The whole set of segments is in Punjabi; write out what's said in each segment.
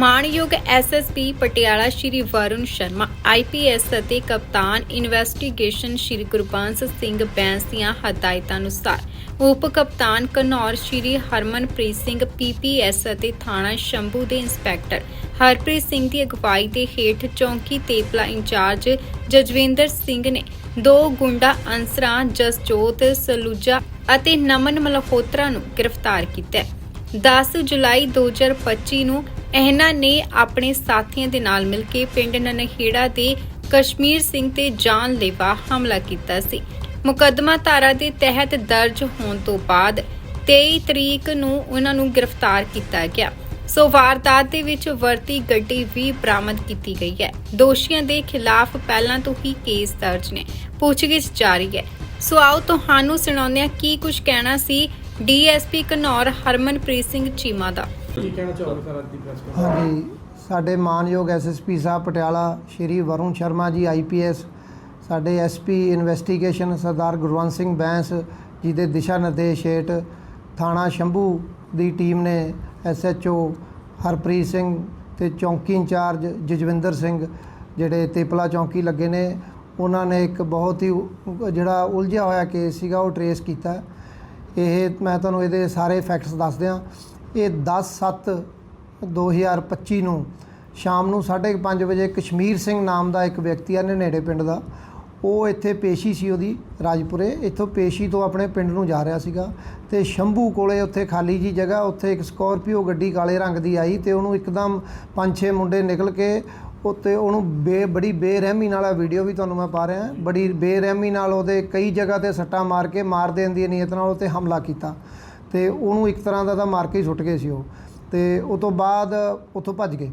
ਮਾਣਯੋਗ ਐਸਐਸਪੀ ਪਟਿਆਲਾ ਸ਼੍ਰੀ ਵਰੁਣ ਸ਼ਰਮਾ ਆਈਪੀਐਸ ਅਤੇ ਕਪਤਾਨ ਇਨਵੈਸਟੀਗੇਸ਼ਨ ਸ਼੍ਰੀ ਗੁਰਬੰਸ ਸਿੰਘ ਬੈਂਸ ਦੀਆਂ ਹਦਾਇਤਾਂ ਅਨੁਸਾਰ, ਉਪ ਕਪਤਾਨ ਕਨੌਰ ਸ਼੍ਰੀ ਹਰਮਨਪ੍ਰੀਤ ਸਿੰਘ ਪੀਪੀਐਸ ਅਤੇ ਥਾਣਾ ਸ਼ੰਭੂ ਦੇ ਇੰਸਪੈਕਟਰ ਹਰਪ੍ਰੀਤ ਸਿੰਘ ਦੀ ਅਗਵਾਈ ਦੇ ਹੇਠ ਚੌਂਕੀ ਤੇਪਲਾ ਇੰਚਾਰਜ ਜਜਵਿੰਦਰ ਸਿੰਘ ਨੇ ਦੋ ਗੁੰਡਾ ਅਨਸਰਾਂ, ਜਸਜੋਤ ਸਲੂਜਾ ਅਤੇ ਨਮਨ ਮਲਹੋਤਰਾ ਨੂੰ ਗ੍ਰਿਫਤਾਰ ਕੀਤਾ ਹੈ। 10 ਜੁਲਾਈ 2025 ਨੂੰ ਇਹਨਾਂ ਨੇ ਆਪਣੇ ਸਾਥੀਆਂ ਦੇ ਨਾਲ ਮਿਲ ਕੇ ਪਿੰਡ ਨਨਹੇੜਾ ਦੇ ਕਸ਼ਮੀਰ ਸਿੰਘ ਤੇ ਜਾਨਲੇਵਾ ਹਮਲਾ ਕੀਤਾ ਸੀ। ਮੁਕੱਦਮਾ ਧਾਰਾ ਦੇ ਤਹਿਤ ਦਰਜ ਹੋਣ ਤੋਂ ਬਾਅਦ 23 ਤਰੀਕ ਨੂੰ ਉਹਨਾਂ ਨੂੰ ਗ੍ਰਿਫਤਾਰ ਕੀਤਾ ਗਿਆ। ਸੋ ਵਾਰਦਾਤ ਦੇ ਵਿੱਚ ਵਰਤੀ ਗੱਡੀ ਵੀ ਬਰਾਮਦ ਕੀਤੀ ਗਈ ਹੈ। ਦੋਸ਼ੀਆਂ ਦੇ ਖਿਲਾਫ ਪਹਿਲਾਂ ਤੋਂ ਹੀ ਕੇਸ ਦਰਜ ਨੇ। ਪੁੱਛਗਿੱਛ ਜਾਰੀ ਹੈ। ਸੋ ਆਓ ਤੁਹਾਨੂੰ ਸੁਣਾਉਂਦੇ ਹਾਂ ਕੀ ਕੁਝ ਕਹਿਣਾ ਸੀ ਡੀਐਸਪੀ ਘਨੌਰ ਹਰਮਨਪ੍ਰੀਤ ਸਿੰਘ ਚੀਮਾ ਦਾ। ਕੀ ਕਹਿਣਾ ਚਾਹੋਗੇ ਸਰ ਅੱਜ ਦੀ ਪ੍ਰੈਸ ਹਾਂਜੀ, ਸਾਡੇ ਮਾਨਯੋਗ ਐਸਐਸਪੀ ਸਾਹਿਬ ਪਟਿਆਲਾ ਸ਼੍ਰੀ ਵਰੁਣ ਸ਼ਰਮਾ ਜੀ ਆਈਪੀਐਸ ਸਾਡੇ ਐਸਪੀ ਇਨਵੈਸਟੀਗੇਸ਼ਨ ਸਰਦਾਰ ਗੁਰਵੰਤ ਸਿੰਘ ਬੈਂਸ ਜੀ ਦੇ ਦਿਸ਼ਾ ਨਿਰਦੇਸ਼ ਹੇਠ ਥਾਣਾ ਸ਼ੰਭੂ ਦੀ ਟੀਮ ਨੇ ਐਸਐਚਓ ਹਰਪ੍ਰੀਤ ਸਿੰਘ ਤੇ ਚੌਂਕੀ ਇੰਚਾਰਜ ਜਜਵਿੰਦਰ ਸਿੰਘ ਜਿਹੜੇ ਤੇਪਲਾ ਚੌਂਕੀ ਲੱਗੇ ਨੇ, ਉਹਨਾਂ ਨੇ ਇੱਕ ਬਹੁਤ ਹੀ ਉ- ਜਿਹੜਾ ਉਲਝਿਆ ਹੋਇਆ ਕੇਸ ਸੀਗਾ, ਉਹ ਟਰੇਸ ਕੀਤਾ। ਇਹ ਮੈਂ ਤੁਹਾਨੂੰ ਇਹਦੇ ਸਾਰੇ ਫੈਕਟਸ ਦੱਸ ਦਿਆਂ। ਇਹ 10 7 2025 ਨੂੰ ਸ਼ਾਮ ਨੂੰ 5:30 ਵਜੇ ਕਸ਼ਮੀਰ ਸਿੰਘ ਨਾਮ ਦਾ ਇੱਕ ਵਿਅਕਤੀ ਆ ਨੇੜੇ ਪਿੰਡ ਦਾ। ਉਹ ਇੱਥੇ ਪੇਸ਼ੀ ਸੀ ਉਹਦੀ ਰਾਜਪੁਰੇ। ਇੱਥੋਂ ਪੇਸ਼ੀ ਤੋਂ ਆਪਣੇ ਪਿੰਡ ਨੂੰ ਜਾ ਰਿਹਾ ਸੀਗਾ ਤੇ ਸ਼ੰਭੂ ਕੋਲੇ ਉੱਥੇ ਖਾਲੀ ਜੀ ਜਗ੍ਹਾ, ਉੱਥੇ ਇੱਕ ਸਕੋਰਪੀਓ ਗੱਡੀ ਕਾਲੇ ਰੰਗ ਦੀ ਆਈ ਤੇ ਉਹਨੂੰ ਇੱਕਦਮ ਪੰਜ ਛੇ ਮੁੰਡੇ ਨਿਕਲ ਕੇ ਉੱਤੇ ਉਹਨੂੰ ਬੇ, ਬੜੀ ਬੇਰਹਿਮੀ ਨਾਲ ਆ ਵੀਡੀਓ ਵੀ ਤੁਹਾਨੂੰ ਮੈਂ ਪਾ ਰਿਹਾ, ਬੜੀ ਬੇਰਹਿਮੀ ਨਾਲ ਉਹਦੇ ਕਈ ਜਗ੍ਹਾ ਤੇ ਸੱਟਾਂ ਮਾਰ ਕੇ, ਮਾਰ ਦੇਣ ਦੀ ਨੀਅਤ ਨਾਲ ਉਹ 'ਤੇ ਹਮਲਾ ਕੀਤਾ। ਤੇ ਉਹਨੂੰ ਇੱਕ ਤਰ੍ਹਾਂ ਦਾ ਤਾਂ ਮਾਰ ਕੇ ਹੀ ਸੁੱਟ ਗਏ ਸੀ ਉਹ। ਤੇ ਉਹ ਤੋਂ ਬਾਅਦ ਉੱਥੋਂ ਭੱਜ ਗਏ।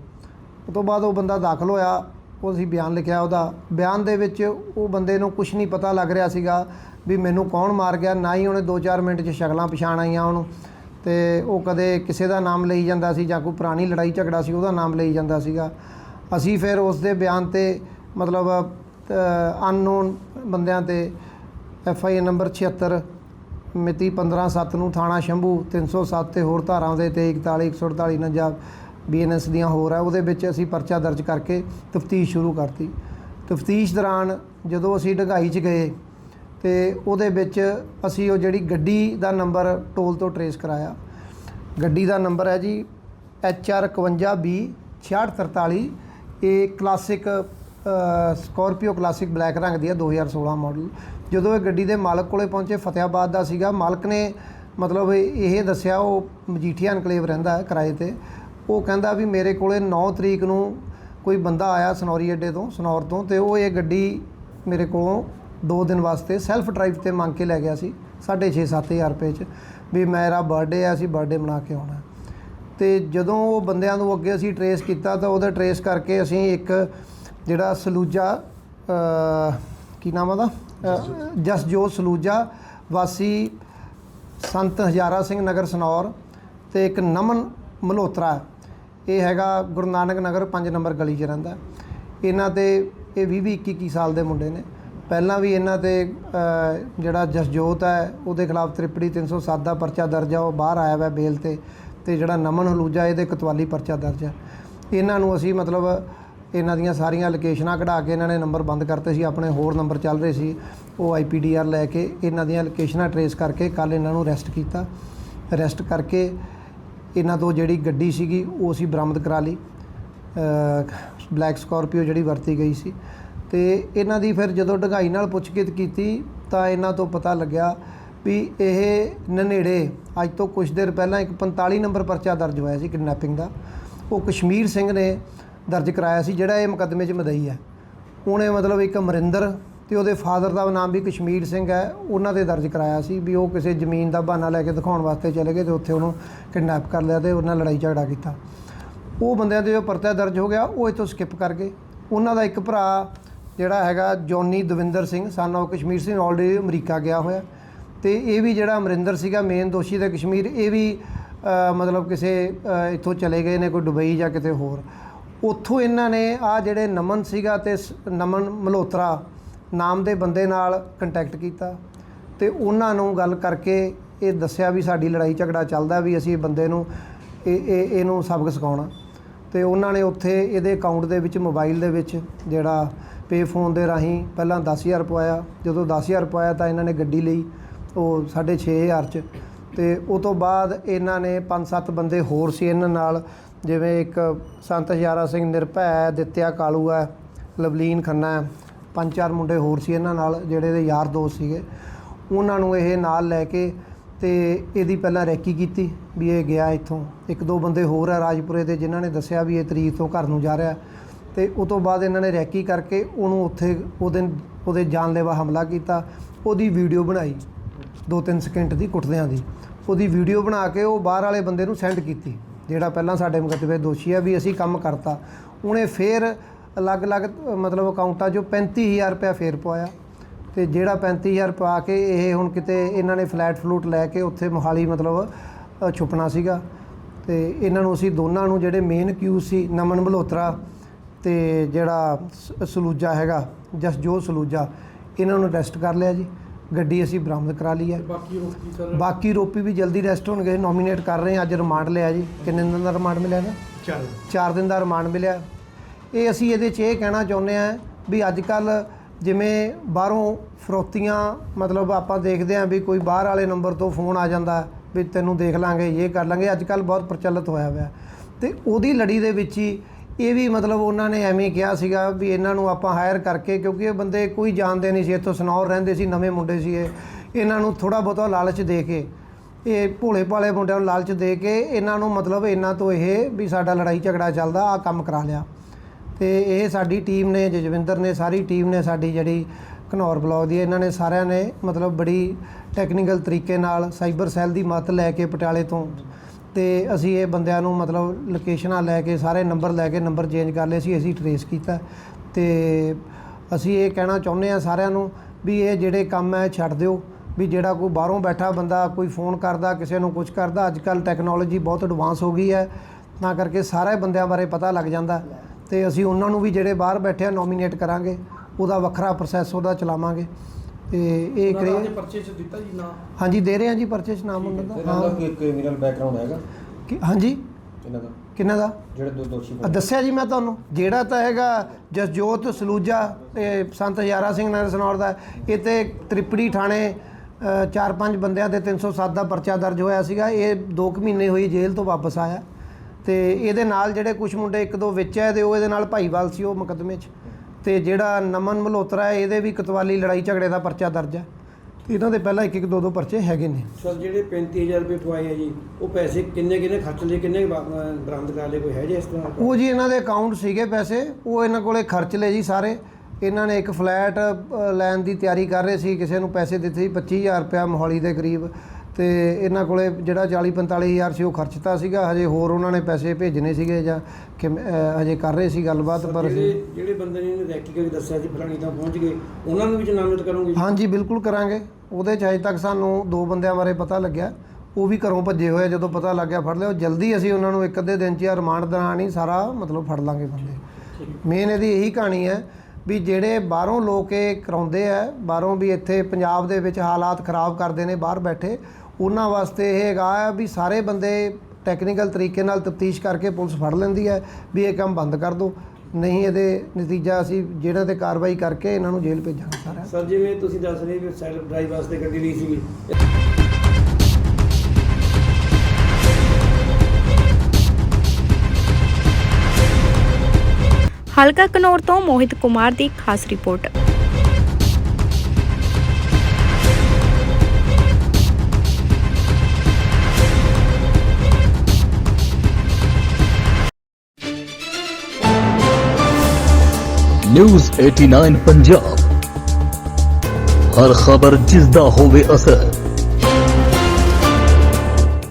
ਉਹ ਤੋਂ ਬਾਅਦ ਉਹ ਬੰਦਾ ਦਾਖਲ ਹੋਇਆ। ਉਹ ਅਸੀਂ ਬਿਆਨ ਲਿਖਿਆ ਉਹਦਾ। ਬਿਆਨ ਦੇ ਵਿੱਚ ਉਹ ਬੰਦੇ ਨੂੰ ਕੁਝ ਨਹੀਂ ਪਤਾ ਲੱਗ ਰਿਹਾ ਸੀਗਾ ਵੀ ਮੈਨੂੰ ਕੌਣ ਮਾਰ ਗਿਆ। ਨਾ ਹੀ ਉਹਨੇ 2-4 ਮਿੰਟ 'ਚ ਸ਼ਕਲਾਂ ਪਛਾਣ ਆਈਆਂ ਉਹਨੂੰ। ਤੇ ਉਹ ਕਦੇ ਕਿਸੇ ਦਾ ਨਾਮ ਲਈ ਜਾਂਦਾ ਸੀ ਜਾਂ ਕੋਈ ਪੁਰਾਣੀ ਲੜਾਈ ਝਗੜਾ ਸੀ ਉਹਦਾ ਨਾਮ ਲਈ ਜਾਂਦਾ ਸੀਗਾ। ਅਸੀਂ ਫਿਰ ਉਸ ਦੇ ਬਿਆਨ ਤੇ ਮਤਲਬ ਅਨਨੋਨ ਬੰਦਿਆਂ ਤੇ ਐਫ ਆਈ ਨੰਬਰ 76 ਮਿਤੀ 15/7 ਨੂੰ ਥਾਣਾ ਸ਼ੰਭੂ 307 ਤੇ ਹੋਰ ਧਾਰਾਵਾਂ ਦੇ ਤੇ 41 148 ਨੰਜਾ ਬੀਐਨਐਸ ਦੀਆਂ ਹੋਰ ਹੈ ਉਹਦੇ ਵਿੱਚ ਅਸੀਂ ਪਰਚਾ ਦਰਜ ਕਰਕੇ ਤਫਤੀਸ਼ ਸ਼ੁਰੂ ਕਰਤੀ। ਤਫਤੀਸ਼ ਦੌਰਾਨ ਜਦੋਂ ਅਸੀਂ ਢਗਾਈ 'ਚ ਗਏ ਤੇ ਉਹਦੇ ਵਿੱਚ ਅਸੀਂ ਉਹ ਜਿਹੜੀ ਗੱਡੀ ਦਾ ਨੰਬਰ ਟੋਲ ਤੋਂ ਟਰੇਸ ਕਰਾਇਆ। ਗੱਡੀ ਦਾ ਨੰਬਰ ਹੈ ਜੀ HR 51B 6643 ਇਹ ਕਲਾਸਿਕ ਸਕੋਰਪੀਓ ਕਲਾਸਿਕ ਬਲੈਕ ਰੰਗ ਦੀ ਹੈ 2016 ਮਾਡਲ ਜਦੋਂ ਇਹ ਗੱਡੀ ਦੇ ਮਾਲਕ ਕੋਲੇ ਪਹੁੰਚੇ ਫਤਿਆਬਾਦ ਦਾ ਸੀਗਾ, ਮਾਲਕ ਨੇ ਮਤਲਬ ਇਹ ਦੱਸਿਆ, ਉਹ ਮਜੀਠੀਆ ਐਨਕਲੇਵ ਰਹਿੰਦਾ ਹੈ ਕਿਰਾਏ ਤੇ। ਉਹ ਕਹਿੰਦਾ ਵੀ ਮੇਰੇ ਕੋਲੇ 9 ਤਰੀਕ ਨੂੰ ਕੋਈ ਬੰਦਾ ਆਇਆ ਸਨੌਰੀ ਅੱਡੇ ਤੋਂ, ਸਨੌਰ ਤੋਂ, ਤੇ ਉਹ ਇਹ ਗੱਡੀ ਮੇਰੇ ਕੋਲੋਂ 2 ਦਿਨ ਵਾਸਤੇ ਸੈਲਫ ਡਰਾਈਵ ਤੇ ਮੰਗ ਕੇ ਲੈ ਗਿਆ ਸੀ 6.5-7000 ਰੁਪਏ ਚ, ਵੀ ਮੇਰਾ ਬਰਥਡੇ ਆ, ਅਸੀਂ ਬਰਥਡੇ ਮਨਾ ਕੇ ਆਉਣਾ ਤੇ ਜਦੋਂ ਉਹ ਬੰਦਿਆਂ ਨੂੰ ਅੱਗੇ ਅਸੀਂ ਟਰੇਸ ਕੀਤਾ, ਤਾਂ ਉਹਦਾ ਟਰੇਸ ਕਰਕੇ ਅਸੀਂ ਇੱਕ ਜਿਹੜਾ ਸਲੂਜਾ ਕੀ ਨਾਮ ਉਹਦਾ? ਜਸਜੋਤ ਸਲੂਜਾ, ਵਾਸੀ ਸੰਤ ਹਜ਼ਾਰਾ ਸਿੰਘ ਨਗਰ ਸਨੌਰ ਤੇ ਇੱਕ ਨਮਨ ਮਲਹੋਤਰਾ। ਇਹ ਹੈਗਾ ਗੁਰੂ ਨਾਨਕ ਨਗਰ 5 ਨੰਬਰ ਗਲੀ 'ਚ ਰਹਿੰਦਾ। ਇਹਨਾਂ ਤੇ ਇਹ 20 21 21 ਸਾਲ ਦੇ ਮੁੰਡੇ ਨੇ। ਪਹਿਲਾਂ ਵੀ ਇਹਨਾਂ ਤੇ ਜਿਹੜਾ ਜਸਜੋਤ ਹੈ, ਉਹਦੇ ਖਿਲਾਫ ਤ੍ਰਿਪੜੀ 307 ਦਾ ਪਰਚਾ ਦਰਜ ਆ, ਉਹ ਬਾਹਰ ਆਇਆ ਹੋਇਆ ਬੇਲ ਤੇ। ਤੇ ਜਿਹੜਾ ਨਮਨ ਹਲੂਜਾ, ਇਹਦੇ ਕਤਵਾਲੀ ਪਰਚਾ ਦਰਜ ਹੈ ਇਹਨਾਂ ਨੂੰ ਅਸੀਂ ਮਤਲਬ ਇਹਨਾਂ ਦੀਆਂ ਸਾਰੀਆਂ ਲੋਕੇਸ਼ਨਾਂ ਕਢਾ ਕੇ ਇਹਨਾਂ ਨੇ ਨੰਬਰ ਬੰਦ ਕਰਤੇ ਸੀ, ਆਪਣੇ ਹੋਰ ਨੰਬਰ ਚੱਲ ਰਹੇ ਸੀ। ਉਹ ਆਈਪੀਡੀਆਰ ਲੈ ਕੇ ਇਹਨਾਂ ਦੀਆਂ ਲੋਕੇਸ਼ਨਾਂ ਟਰੇਸ ਕਰਕੇ ਕੱਲ ਇਹਨਾਂ ਨੂੰ ਅਰੈਸਟ ਕੀਤਾ। ਅਰੈਸਟ ਕਰਕੇ ਇਹਨਾਂ ਤੋਂ ਜਿਹੜੀ ਗੱਡੀ ਸੀਗੀ, ਉਹ ਅਸੀਂ ਬਰਾਮਦ ਕਰਾ ਲਈ। ਬਲੈਕ ਸਕਾਰਪੀਓ ਜਿਹੜੀ ਵਰਤੀ ਗਈ ਸੀ। ਤੇ ਇਹਨਾਂ ਦੀ ਫਿਰ ਜਦੋਂ ਢਗਾਈ ਨਾਲ ਪੁੱਛਗਿੱਛ ਕੀਤੀ, ਤਾਂ ਇਹਨਾਂ ਤੋਂ ਪਤਾ ਲੱਗਿਆ ਵੀ ਇਹ ਨਨੇੜੇ, ਅੱਜ ਤੋਂ ਕੁਝ ਦੇਰ ਪਹਿਲਾਂ ਇੱਕ 45 ਨੰਬਰ ਪਰਚਾ ਦਰਜ ਹੋਇਆ ਸੀ ਕਿਡਨੈਪਿੰਗ ਦਾ। ਉਹ ਕਸ਼ਮੀਰ ਸਿੰਘ ਨੇ ਦਰਜ ਕਰਾਇਆ ਸੀ, ਜਿਹੜਾ ਇਹ ਮੁਕੱਦਮੇ 'ਚ ਮਦਈ ਹੈ। ਉਹਨੇ ਮਤਲਬ ਇੱਕ ਅਮਰਿੰਦਰ ਤੇ ਉਹਦੇ ਫਾਦਰ ਦਾ ਨਾਮ ਵੀ ਕਸ਼ਮੀਰ ਸਿੰਘ ਹੈ, ਉਹਨਾਂ ਤੇ ਦਰਜ ਕਰਾਇਆ ਸੀ ਵੀ ਉਹ ਕਿਸੇ ਜ਼ਮੀਨ ਦਾ ਬਹਾਨਾ ਲੈ ਕੇ ਦਿਖਾਉਣ ਵਾਸਤੇ ਚਲੇ ਗਏ ਤੇ ਉੱਥੇ ਉਹਨੂੰ ਕਿਡਨੈਪ ਕਰ ਲਿਆ ਤੇ ਉਹਨਾਂ ਲੜਾਈ ਝਗੜਾ ਕੀਤਾ। ਉਹ ਬੰਦਿਆਂ 'ਤੇ ਜੋ ਪਰਚਾ ਦਰਜ ਹੋ ਗਿਆ, ਉਹ ਇੱਥੋਂ ਸਕਿਪ ਕਰ ਗਏ। ਉਹਨਾਂ ਦਾ ਇੱਕ ਭਰਾ ਜਿਹੜਾ ਹੈਗਾ Johnny Davinder Singh son of Kashmir Singh already America ਗਿਆ ਹੋਇਆ। ਤੇ ਇਹ ਵੀ ਜਿਹੜਾ ਅਮਰਿੰਦਰ ਸੀਗਾ ਮੇਨ ਦੋਸ਼ੀ ਦਾ ਕਸ਼ਮੀਰ, ਇਹ ਵੀ ਮਤਲਬ ਕਿਸੇ ਇੱਥੋਂ ਚਲੇ ਗਏ ਨੇ ਕੋਈ ਦੁਬਈ ਜਾਂ ਕਿਤੇ ਹੋਰ। ਉੱਥੋਂ ਇਹਨਾਂ ਨੇ ਆ ਜਿਹੜੇ ਨਮਨ ਸੀਗਾ ਤੇ ਸ- ਨਮਨ ਮਲਹੋਤਰਾ ਨਾਮ ਦੇ ਬੰਦੇ ਨਾਲ ਕੰਟੈਕਟ ਕੀਤਾ ਤੇ ਉਹਨਾਂ ਨੂੰ ਗੱਲ ਕਰਕੇ ਇਹ ਦੱਸਿਆ ਵੀ ਸਾਡੀ ਲੜਾਈ ਝਗੜਾ ਚੱਲਦਾ ਵੀ ਅਸੀਂ ਬੰਦੇ ਨੂੰ, ਇਹ ਇਹ, ਇਹਨੂੰ ਸਬਕ ਸਿਖਾਉਣਾ। ਤੇ ਉਹਨਾਂ ਨੇ ਉੱਥੇ ਇਹਦੇ ਅਕਾਊਂਟ ਦੇ ਵਿੱਚ ਮੋਬਾਈਲ ਦੇ ਵਿੱਚ ਜਿਹੜਾ ਪੇ ਫੋਨ ਦੇ ਰਾਹੀਂ ਪਹਿਲਾਂ 10000 ਪਵਾਇਆ, ਜਦੋਂ 10000 ਪਵਾਇਆ ਤਾਂ ਇਹਨਾਂ ਨੇ ਗੱਡੀ ਲਈ ਉਹ 6500 ਚ। ਤੇ ਉਹ ਤੋਂ ਬਾਅਦ ਇਹਨਾਂ ਨੇ 5-7 ਬੰਦੇ ਹੋਰ ਸੀ ਇਹਨਾਂ ਨਾਲ ਜਿਵੇਂ ਇੱਕ ਸੰਤ ਹਜ਼ਾਰਾ ਸਿੰਘ ਨਿਰਭੈ ਹੈ, ਦਿੱਤਿਆ ਕਾਲੂ ਹੈ ਲਵਲੀਨ ਖੰਨਾ ਹੈ ਪੰਜ ਚਾਰ ਮੁੰਡੇ ਹੋਰ ਸੀ ਇਹਨਾਂ ਨਾਲ ਜਿਹੜੇ ਦੇ ਯਾਰ ਦੋਸਤ ਸੀਗੇ। ਉਹਨਾਂ ਨੂੰ ਇਹ ਨਾਲ ਲੈ ਕੇ ਤੇ ਇਹਦੀ ਪਹਿਲਾਂ ਰੈਕੀ ਕੀਤੀ ਵੀ ਇਹ ਗਿਆ ਇੱਥੋਂ। ਇੱਕ ਦੋ ਬੰਦੇ ਹੋਰ ਹੈ ਰਾਜਪੁਰੇ ਦੇ ਜਿਨ੍ਹਾਂ ਨੇ ਦੱਸਿਆ ਵੀ ਇਹ ਤਰੀਕ ਤੋਂ ਘਰ ਨੂੰ ਜਾ ਰਿਹਾ ਤੇ ਉਸ ਤੋਂ ਬਾਅਦ ਇਹਨਾਂ ਨੇ ਰੈਕੀ ਕਰਕੇ ਉਹਨੂੰ ਉੱਥੇ ਉਹਦੇ ਉਹਦੇ ਜਾਨਲੇਵਾ ਹਮਲਾ ਕੀਤਾ। ਉਹਦੀ ਵੀਡੀਓ ਬਣਾਈ ਦੋ ਤਿੰਨ ਸਕਿੰਟ ਦੀ ਕੁੱਟਦਿਆਂ ਦੀ। ਉਹਦੀ ਵੀਡੀਓ ਬਣਾ ਕੇ ਉਹ ਬਾਹਰ ਵਾਲੇ ਬੰਦੇ ਨੂੰ ਸੈਂਡ ਕੀਤੀ। ਜਿਹੜਾ ਪਹਿਲਾਂ ਸਾਡੇ ਮੁਕੱਦਮੇ ਦੋਸ਼ੀ ਆ ਵੀ ਅਸੀਂ ਕੰਮ ਕਰਤਾ, ਉਹਨੇ ਫੇਰ ਅਲੱਗ-ਅਲੱਗ, ਮਤਲਬ ਅਕਾਊਂਟਾਂ 'ਚੋਂ 35000 ਰੁਪਇਆ ਫੇਰ ਪਵਾਇਆ। ਤੇ ਜਿਹੜਾ 35000 ਪਾ ਕੇ ਇਹ ਹੁਣ ਕਿਤੇ ਇਹਨਾਂ ਨੇ ਫਲੈਟ ਫਲੂਟ ਲੈ ਕੇ ਉੱਥੇ ਮੋਹਾਲੀ ਮਤਲਬ ਛੁਪਣਾ ਸੀਗਾ। ਤੇ ਇਹਨਾਂ ਨੂੰ ਅਸੀਂ ਦੋਨਾਂ ਨੂੰ ਜਿਹੜੇ ਮੇਨ ਕਿਊ ਸੀ, ਨਮਨ ਮਲਹੋਤਰਾ ਤੇ ਜਿਹੜਾ ਸ- ਸਲੂਜਾ ਹੈਗਾ, ਜਸਜੋਤ ਸਲੂਜਾ, ਇਹਨਾਂ ਨੂੰ ਅਰੈਸਟ ਕਰ ਲਿਆ ਜੀ। ਗੱਡੀ ਅਸੀਂ ਬਰਾਮਦ ਕਰਾ ਲਈ ਹੈ ਬਾਕੀ ਰੋਕੀ ਸਰ ਬਾਕੀ ਰੋਪੀ ਵੀ ਜਲਦੀ ਅਰੈਸਟ ਹੋਣਗੇ। ਨੋਮੀਨੇਟ ਕਰ ਰਹੇ ਹਾਂ। ਅੱਜ ਰਿਮਾਂਡ ਲਿਆ ਜੀ। ਕਿੰਨੇ ਦਿਨ ਦਾ ਰਿਮਾਂਡ ਮਿਲਿਆ ਨਾ 4 ਦਿਨ। ਦਾ ਰਿਮਾਂਡ ਮਿਲਿਆ। ਇਹ ਅਸੀਂ ਇਹਦੇ 'ਚ ਇਹ ਕਹਿਣਾ ਚਾਹੁੰਦੇ ਆ ਵੀ ਅੱਜ ਕੱਲ ਜਿਵੇਂ ਬਾਹਰੋਂ ਫਰੋਤੀਆਂ ਮਤਲਬ ਆਪਾਂ ਦੇਖਦੇ ਆ ਵੀ ਕੋਈ ਬਾਹਰ ਵਾਲੇ ਨੰਬਰ ਤੋਂ ਫੋਨ ਆ ਜਾਂਦਾ ਵੀ ਤੈਨੂੰ ਦੇਖ ਲਾਂਗੇ ਇਹ ਕਰ ਲਾਂਗੇ। ਅੱਜ ਕੱਲ ਬਹੁਤ ਪ੍ਰਚਲਿਤ ਹੋਇਆ ਹੋਇਆ ਤੇ ਉਹਦੀ ਲੜੀ ਦੇ ਵਿੱਚ ਹੀ ਇਹ ਵੀ ਮਤਲਬ ਉਹਨਾਂ ਨੇ ਐਵੇਂ ਕਿਹਾ ਸੀਗਾ ਵੀ ਇਹਨਾਂ ਨੂੰ ਆਪਾਂ ਹਾਇਰ ਕਰਕੇ, ਕਿਉਂਕਿ ਇਹ ਬੰਦੇ ਕੋਈ ਜਾਣਦੇ ਨਹੀਂ ਸੀ, ਇੱਥੋਂ ਸਨੌਰ ਰਹਿੰਦੇ ਸੀ, ਨਵੇਂ ਮੁੰਡੇ ਸੀ ਇਹ। ਇਹਨਾਂ ਨੂੰ ਥੋੜਾ ਬਹੁਤਾ ਲਾਲਚ ਦੇ ਕੇ, ਇਹ ਭੋਲੇ ਭਾਲੇ ਮੁੰਡਿਆਂ ਨੂੰ ਲਾਲਚ ਦੇ ਕੇ ਇਹਨਾਂ ਨੂੰ ਮਤਲਬ ਇਹਨਾਂ ਤੋਂ ਇਹ ਵੀ ਸਾਡਾ ਲੜਾਈ ਝਗੜਾ ਚੱਲਦਾ ਆ ਕੰਮ ਕਰਾ ਲਿਆ। ਤੇ ਇਹ ਸਾਡੀ ਟੀਮ ਨੇ, ਜਜਵਿੰਦਰ ਨੇ, ਸਾਰੀ ਟੀਮ ਨੇ ਸਾਡੀ ਜਿਹੜੀ ਘਨੌਰ ਬਲੌਗ ਦੀ ਇਹਨਾਂ ਨੇ ਸਾਰਿਆਂ ਨੇ ਮਤਲਬ ਬੜੀ ਟੈਕਨੀਕਲ ਤਰੀਕੇ ਨਾਲ ਸਾਈਬਰ ਸੈੱਲ ਦੀ ਮਦਦ ਲੈ ਕੇ ਪਟਿਆਲੇ ਤੋਂ ਤੇ ਅਸੀਂ ਇਹ ਬੰਦਿਆਂ ਨੂੰ ਮਤਲਬ ਲੋਕੇਸ਼ਨਾਂ ਲੈ ਕੇ, ਸਾਰੇ ਨੰਬਰ ਲੈ ਕੇ ਨੰਬਰ ਚੇਂਜ ਕਰ ਲਏ ਸੀ, ਅਸੀਂ ਟਰੇਸ ਕੀਤਾ। ਤੇ ਅਸੀਂ ਇਹ ਕਹਿਣਾ ਚਾਹੁੰਦੇ ਆ ਸਾਰਿਆਂ ਨੂੰ ਵੀ ਇਹ ਜਿਹੜੇ ਕੰਮ ਹੈ, ਛੱਡ ਦਿਓ। ਵੀ ਜਿਹੜਾ ਕੋਈ ਬਾਹਰੋਂ ਬੈਠਾ ਬੰਦਾ ਕੋਈ ਫੋਨ ਕਰਦਾ, ਕਿਸੇ ਨੂੰ ਕੁਝ ਕਰਦਾ ਅੱਜ ਕੱਲ ਟੈਕਨੋਲੋਜੀ ਬਹੁਤ ਐਡਵਾਂਸ ਹੋ ਗਈ ਹੈ। ਤਾਂ ਕਰਕੇ ਸਾਰੇ ਬੰਦਿਆਂ ਬਾਰੇ ਪਤਾ ਲੱਗ ਜਾਂਦਾ। ਤੇ ਅਸੀਂ ਉਹਨਾਂ ਨੂੰ ਵੀ ਜਿਹੜੇ ਬਾਹਰ ਬੈਠੇ ਆ ਨੋਮੀਨੇਟ ਕਰਾਂਗੇ। ਉਹਦਾ ਵੱਖਰਾ ਪ੍ਰੋਸੈਸ ਉਹਦਾ ਚਲਾਵਾਂਗੇ। ਤੇ ਇਹ ਉਹਨਾਂ ਦਾ ਕਰੇ ਪਰਚੇ ਚ ਦਿੱਤਾ ਜੀ ਨਾ। ਹਾਂਜੀ ਦੇ ਰਹੇ ਹਾਂ ਜੀ ਪਰਚੇਸ ਨਾਮ ਉਹਨਾਂ ਦਾ। ਇਹਨਾਂ ਦਾ ਹਾਂ। ਕੋਈ ਕ੍ਰਿਮੀਨਲ ਬੈਕਗ੍ਰਾਉਂਡ ਹੈਗਾ? ਕਿ- ਹਾਂਜੀ। ਇਹਨਾਂ ਦਾ? ਕਿੰਨਾ ਦਾ? ਜਿਹੜੇ ਦੋ ਦੋਸ਼ੀ ਆ ਦੱਸਿਆ ਜੀ ਮੈਂ ਤੁਹਾਨੂੰ। ਜਿਹੜਾ ਤਾਂ ਹੈਗਾ ਜਸਜੋਤ ਸਲੂਜਾ ਤੇ ਸੰਤ ਹਜ਼ਾਰਾ ਸਿੰਘ ਨਗਰ ਸਨੌਰ ਦਾ ਇਹ ਤੇ ਤ੍ਰਿਪੜੀ ਥਾਣੇ ਅ, ਚਾਰ ਪੰਜ ਬੰਦਿਆਂ ਦੇ 307 ਦਾ ਪਰਚਾ ਦਰਜ ਹੋਇਆ ਸੀਗਾ। ਇਹ 2 ਕੁ ਮਹੀਨੇ ਹੋਈ ਜੇਲ੍ਹ ਤੋਂ ਵਾਪਸ ਆਇਆ। ਤੇ ਇਹਦੇ ਨਾਲ ਜਿਹੜੇ ਕੁਝ ਮੁੰਡੇ ਇੱਕ ਦੋ ਵਿੱਚ ਹੈ ਤੇ ਉਹ ਇਹਦੇ ਨਾਲ ਭਾਈਵਾਲ ਸੀ ਉਹ ਮੁਕੱਦਮੇ 'ਚ। ਤੇ ਜਿਹੜਾ ਨਮਨ ਮਲਹੋਤਰਾ ਹੈ ਇਹਦੇ ਵੀ ਕਤਵਾਲੀ ਲੜਾਈ ਝਗੜੇ ਦਾ ਪਰਚਾ ਦਰਜ ਹੈ। ਤੇ ਇਹਨਾਂ ਦੇ ਪਹਿਲਾਂ ਇੱਕ ਇੱਕ ਦੋ ਦੋ ਪਰਚੇ ਹੈਗੇ ਨੇ। ਸਰ ਜਿਹੜੇ 35000 ਰੁਪਏ ਪਵਾਏ ਆ ਜੀ ਉਹ ਪੈਸੇ ਕਿੰਨੇ ਕਿੰਨੇ ਖਰਚ ਲਏ ਕਿੰਨੇ ਅਹ ਬਰਾਮਦ ਕਰ ਲਏ ਕੋਈ ਹੈ ਜੀ ਇਸ ਤਰ੍ਹਾਂ? ਉਹ ਜੀ ਇਹਨਾਂ ਦੇ ਅਕਾਊਂਟ ਸੀਗੇ ਪੈਸੇ ਉਹ ਇਹਨਾਂ ਕੋਲੇ ਖਰਚ ਲਏ ਜੀ ਸਾਰੇ। ਇਹਨਾਂ ਨੇ ਇੱਕ ਫਲੈਟ ਅ, ਲੈਣ ਦੀ ਤਿਆਰੀ ਕਰ ਰਹੇ ਸੀ ਕਿਸੇ ਨੂੰ ਪੈਸੇ ਦਿੱਤੇ ਸੀ 25000 ਰੁਪਇਆ ਮੋਹਾਲੀ ਦੇ ਕਰੀਬ। ਤੇ ਇਹਨਾਂ ਕੋਲੇ ਜਿਹੜਾ 40 45000 ਸੀ ਉਹ ਖਰਚਤਾ ਸੀਗਾ ਹਜੇ ਹੋਰ ਉਹਨਾਂ ਨੇ ਪੈਸੇ ਭੇਜਣੇ ਸੀਗੇ ਜਾਂ ਅ, ਹਜੇ ਕਰ ਰਹੇ ਸੀ ਗੱਲਬਾਤ ਪਰ ਜਿਹੜੇ ਜਿਹੜੇ ਬੰਦੇ ਨੇ ਰੈਕੀ ਕਰਕੇ ਦੱਸਿਆ ਸੀ ਫਲਾਣੀ ਤਾਂ ਪਹੁੰਚ ਗਏ ਉਹਨਾਂ ਨੂੰ ਵੀ ਜਨਾਮਤ ਕਰੋਗੇ? ਹਾਂਜੀ ਬਿਲਕੁਲ ਕਰਾਂਗੇ। ਉਹਦੇ ਚ ਅਜੇ ਤੱਕ ਸਾਨੂੰ ਦੋ ਬੰਦਿਆਂ ਬਾਰੇ ਪਤਾ ਲੱਗਿਆ। ਉਹ ਵੀ ਘਰੋਂ ਭੱਜੇ ਹੋਏ ਆ, ਜਦੋਂ ਪਤਾ ਲੱਗਿਆ ਫੜ ਲਿਆ। ਜਲਦੀ ਅਸੀਂ ਉਹਨਾਂ ਨੂੰ ਇੱਕ ਅੱਧੇ ਦਿਨ ਚ ਰਿਮਾਂਡ ਦੌਰਾਨ ਹੀ ਸਾਰਾ ਮਤਲਬ ਫੜ ਲਾਂਗੇ ਬੰਦੇ। ਮੇਨ ਇਹਦੀ ਇਹੀ ਕਹਾਣੀ ਹੈ ਵੀ ਜਿਹੜੇ ਬਾਹਰੋਂ ਲੋਕ ਇਹ ਕਰਾਉਂਦੇ ਆ ਬਾਹਰੋਂ ਵੀ ਇੱਥੇ ਪੰਜਾਬ ਦੇ ਵਿੱਚ ਹਾਲਾਤ ਖਰਾਬ ਕਰਦੇ ਨੇ ਬਾਹਰ ਬੈਠੇ ਉਹਨਾਂ ਵਾਸਤੇ ਇਹ ਹੈਗਾ ਆ ਵੀ ਸਾਰੇ ਬੰਦੇ ਟੈਕਨੀਕਲ ਤਰੀਕੇ ਨਾਲ ਤਫਤੀਸ਼ ਕਰਕੇ ਪੁਲਿਸ ਫੜ ਲੈਂਦੀ ਹੈ ਵੀ ਇਹ ਕੰਮ ਬੰਦ ਕਰ ਦਿਓ। ਨਹੀਂ ਇਹਦੇ ਨਤੀਜਾ ਅਸੀਂ ਜਿਹੜਾ ਤੇ ਕਾਰਵਾਈ ਕਰਕੇ ਇਹਨਾਂ ਨੂੰ ਜੇਲ੍ਹ ਭੇਜਾਂਗੇ ਸਾਰਿਆਂ ਨੂੰ। ਸਰ ਜਿਵੇਂ ਤੁਸੀਂ ਦੱਸ ਰਹੇ ਵੀ ਸੈਲਫ ਡਰਾਈਵ ਵਾਸਤੇ ਗੱਡੀ ਲਈ ਸੀ ਹਲਕਾ ਕਨੌਰ ਤੋਂ ਮੋਹਿਤ ਕੁਮਾਰ ਦੀ ਖਾਸ ਰਿਪੋਰਟ। 89 ਪੰਜਾਬ ਹਰ ਖਬਰ ਜਿਸ ਦਾ ਹੋਵੇ ਅਸਰ